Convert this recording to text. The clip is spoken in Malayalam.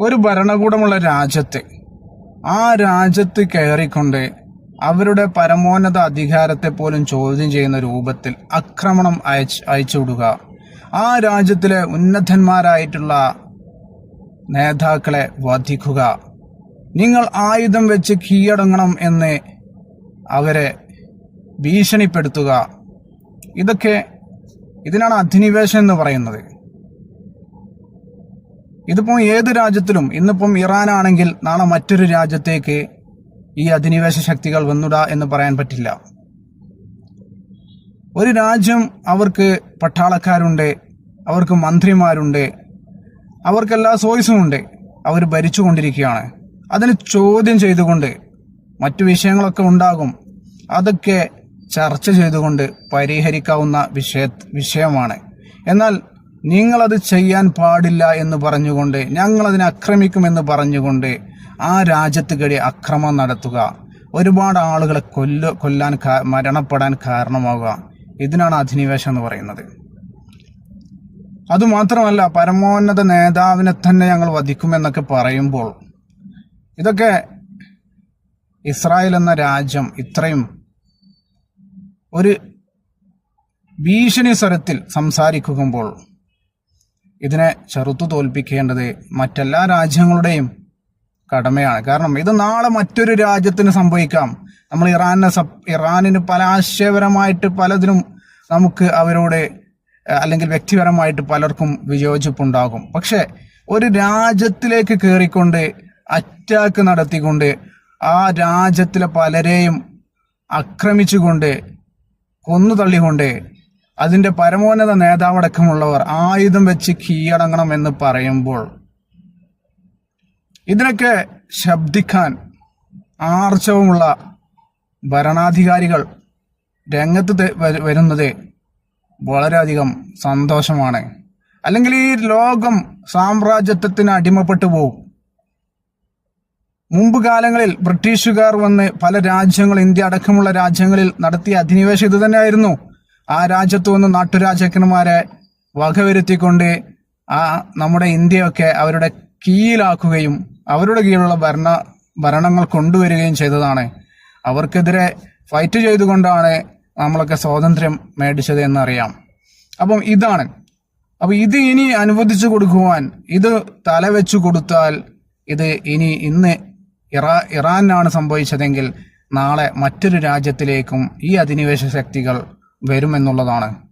ഒരു ഭരണകൂടമുള്ള രാജ്യത്ത് ആ രാജ്യത്ത് കയറിക്കൊണ്ട് അവരുടെ പരമോന്നത അധികാരത്തെ പോലും ചോദ്യം ചെയ്യുന്ന രൂപത്തിൽ ആക്രമണം അയച്ച് അയച്ചുവിടുക ആ രാജ്യത്തിലെ ഉന്നതന്മാരായിട്ടുള്ള നേതാക്കളെ വധിക്കുക. നിങ്ങൾ ആയുധം വെച്ച് കീഴടങ്ങണം എന്ന് അവരെ ഭീഷണിപ്പെടുത്തുക. ഇതൊക്കെ ഇതിനാണ് അധിനിവേശം എന്ന് പറയുന്നത്. ഇതിപ്പം ഏത് രാജ്യത്തിലും ഇന്നിപ്പം ഇറാൻ ആണെങ്കിൽ നാളെ മറ്റൊരു രാജ്യത്തേക്ക് ഈ അധിനിവേശ ശക്തികൾ വന്നിടാ എന്ന് പറയാൻ പറ്റില്ല. ഒരു രാജ്യം അവർക്ക് പട്ടാളക്കാരുണ്ട് അവർക്ക് മന്ത്രിമാരുണ്ട് അവർക്കെല്ലാ സോയ്സും ഉണ്ട് അവർ ഭരിച്ചുകൊണ്ടിരിക്കുകയാണ്. അതിന് ചോദ്യം ചെയ്തുകൊണ്ട് മറ്റു വിഷയങ്ങളൊക്കെ ഉണ്ടാകും. അതൊക്കെ ചർച്ച ചെയ്തുകൊണ്ട് പരിഹരിക്കാവുന്ന വിഷയ വിഷയമാണ്. എന്നാൽ നിങ്ങളത് ചെയ്യാൻ പാടില്ല എന്ന് പറഞ്ഞുകൊണ്ട് ഞങ്ങളതിനെ ആക്രമിക്കുമെന്ന് പറഞ്ഞുകൊണ്ട് ആ രാജ്യത്ത് കടി അക്രമം നടത്തുക. ഒരുപാട് ആളുകളെ കൊല്ല കൊല്ലാൻ മരണപ്പെടാൻ കാരണമാവുക. ഇതിനാണ് അധിനിവേശം എന്ന് പറയുന്നത്. അതുമാത്രമല്ല പരമോന്നത നേതാവിനെ തന്നെ ഞങ്ങൾ വധിക്കുമെന്നൊക്കെ പറയുമ്പോൾ ഇതൊക്കെ ഇസ്രായേൽ എന്ന രാജ്യം ഇത്രയും ഒരു ഭീഷണി സ്വരത്തിൽ സംസാരിക്കുമ്പോൾ ഇതിനെ ചെറുത്തു തോൽപ്പിക്കേണ്ടത് മറ്റെല്ലാ രാജ്യങ്ങളുടെയും കടമയാണ്. കാരണം ഇത് നാളെ മറ്റൊരു രാജ്യത്തിന് സംഭവിക്കാം. നമ്മൾ ഇറാനെ ഇറാനിന് പല ആശയപരമായിട്ട് പലതിനും നമുക്ക് അവരോട് അല്ലെങ്കിൽ വ്യക്തിപരമായിട്ട് പലർക്കും വിയോജിപ്പുണ്ടാകും. പക്ഷെ ഒരു രാജ്യത്തിലേക്ക് കയറിക്കൊണ്ട് അറ്റാക്ക് നടത്തിക്കൊണ്ട് ആ രാജ്യത്തിലെ പലരെയും ആക്രമിച്ചുകൊണ്ട് കൊന്നു തള്ളിക്കൊണ്ട് അതിന്റെ പരമോന്നത നേതാവടക്കമുള്ളവർ ആയുധം വെച്ച് കീഴടങ്ങണം എന്ന് പറയുമ്പോൾ ഇതിനൊക്കെ ശബ്ദിക്കാൻ ആർജവുമുള്ള ഭരണാധികാരികൾ രംഗത്ത് വരുന്നത് വളരെയധികം സന്തോഷമാണ്. അല്ലെങ്കിൽ ഈ ലോകം സാമ്രാജ്യത്വത്തിന് അടിമപ്പെട്ടു പോകും മുമ്പ് കാലങ്ങളിൽ ബ്രിട്ടീഷുകാർ വന്ന് പല രാജ്യങ്ങൾ ഇന്ത്യ അടക്കമുള്ള രാജ്യങ്ങളിൽ നടത്തിയ അധിനിവേശം ഇത് തന്നെയായിരുന്നു. ആ രാജ്യത്തു നിന്ന് നാട്ടുരാജാക്കന്മാരെ വകവരുത്തിക്കൊണ്ട് ആ നമ്മുടെ ഇന്ത്യയൊക്കെ അവരുടെ കീഴിലാക്കുകയും അവരുടെ കീഴിലുള്ള ഭരണ ഭരണങ്ങൾ കൊണ്ടുവരികയും ചെയ്തതാണ്. അവർക്കെതിരെ ഫൈറ്റ് ചെയ്തുകൊണ്ടാണ് നമ്മളൊക്കെ സ്വാതന്ത്ര്യം മേടിച്ചത് എന്നറിയാം അപ്പം ഇതാണ്. അപ്പൊ ഇത് ഇനി അനുവദിച്ചു കൊടുക്കുവാൻ ഇത് തലവെച്ചു കൊടുത്താൽ ഇത് ഇനി ഇന്ന് ഇറാ ഇറാനാണ് സംഭവിച്ചതെങ്കിൽ നാളെ മറ്റൊരു രാജ്യത്തിലേക്കും ഈ അധിനിവേശ ശക്തികൾ വരുമെന്നുള്ളതാണ്.